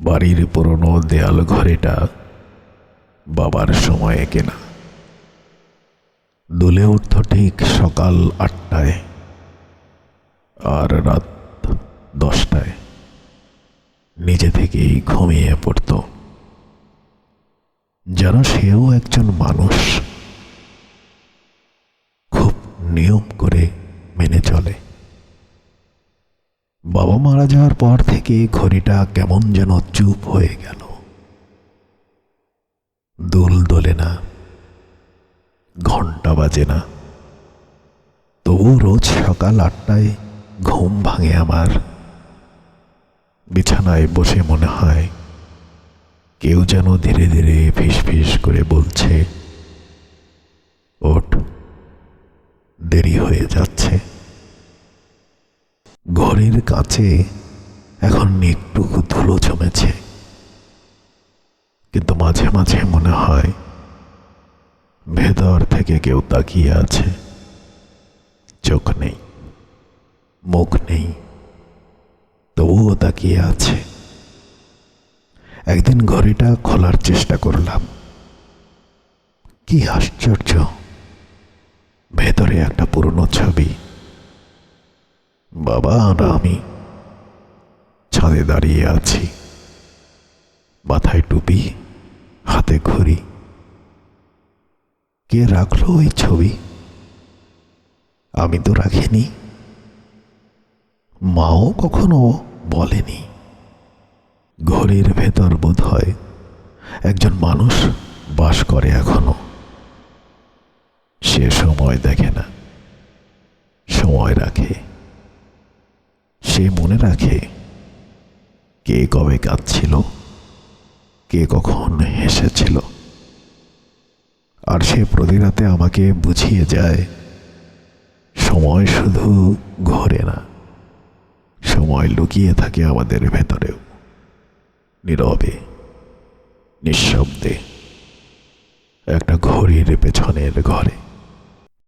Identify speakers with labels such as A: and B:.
A: বাড়ির পুরনো দেয়াল ঘরেটা বাবার সময়ে কেনা। দুলে উঠত ঠিক সকাল আটটায় আর রাত দশটায়। নিজে থেকেই ঘুমিয়ে পড়ত। যেন সেও একজন মানুষ। খুব নিয়ম বাবা মারা যাওয়ার পর থেকে ঘড়িটা কেমন যেন চুপ হয়ে গেল। দুল দোলে না ঘণ্টা বাজে না। তবু রোজ সকাল আটটায় ঘুম ভাঙে আমার। বিছানায় বসে মনে হয় কেউ যেন ধীরে ধীরে ফিস ফিস করে বলছে, ওঠ, দেরি হয়ে যাচ্ছে। ঘরের কাছে এখন একটু ধুলো জমেছে। কিন্তু মাঝে মাঝে মনে হয় ভেতর থেকে কেউ তাকিয়ে আছে। চোখ নেই, মুখ নেই, তবুও তাকিয়ে আছে। একদিন ঘড়িটা খোলার চেষ্টা করলাম। কি আশ্চর্য! ভেতরে একটা পুরনো ছবি বাবা, আর আমি ছাদে দাঁড়িয়ে আছি। মাথায় টুপি, হাতে ঘড়ি। কে রাখল ওই ছবি? আমি তো রাখিনি। মাও কখনো বলেনি। ঘড়ির ভেতর বোধ হয় একজন মানুষ বাস করে এখনও। সে সময় দেখে না। সময় রাখে সে মনে রাখে কে কবে কাঁদছিল, কে কখন হেসেছিল। আর সে প্রতিরাতে আমাকে বুঝিয়ে যায়, সময় শুধু ঘোরে না, সময় লুকিয়ে থাকে আমাদের ভেতরেও, নীরবে, নিঃশব্দে, একটা ঘড়ির পেছনের ঘরে।